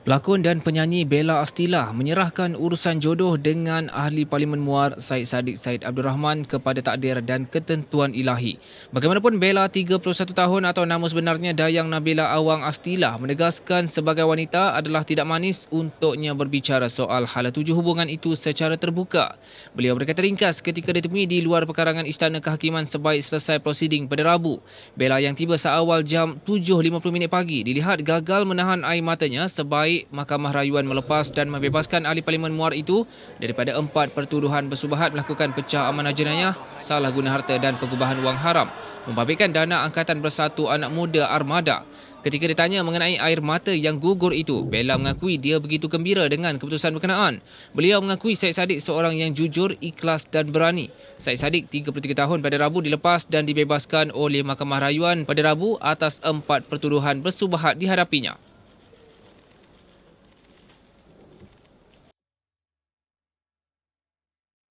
Pelakon dan penyanyi Bella Astilah menyerahkan urusan jodoh dengan ahli Parlimen Muar Syed Saddiq Said Abdul Rahman kepada takdir dan ketentuan ilahi. Bagaimanapun Bella 31 tahun atau nama sebenarnya Dayang Nabila Awang Astilah menegaskan sebagai wanita adalah tidak manis untuknya berbicara soal hala tuju hubungan itu secara terbuka. Beliau berkata ringkas ketika ditemui di luar pekarangan Istana Kehakiman sebaik selesai prosiding pada Rabu. Bella yang tiba seawal jam 7.50 minit pagi dilihat gagal menahan air matanya sebaik Mahkamah Rayuan melepas dan membebaskan ahli Parlimen Muar itu daripada empat pertuduhan bersubahat melakukan pecah amanah jenayah, salah guna harta dan pengubahan wang haram, membabitkan dana Angkatan Bersatu Anak Muda Armada. Ketika ditanya mengenai air mata yang gugur itu, Bella mengakui dia begitu gembira dengan keputusan berkenaan. Beliau mengakui Syed Saddiq seorang yang jujur, ikhlas dan berani. Syed Saddiq 33 tahun pada Rabu dilepas dan dibebaskan oleh Mahkamah Rayuan pada Rabu atas empat pertuduhan bersubahat dihadapinya.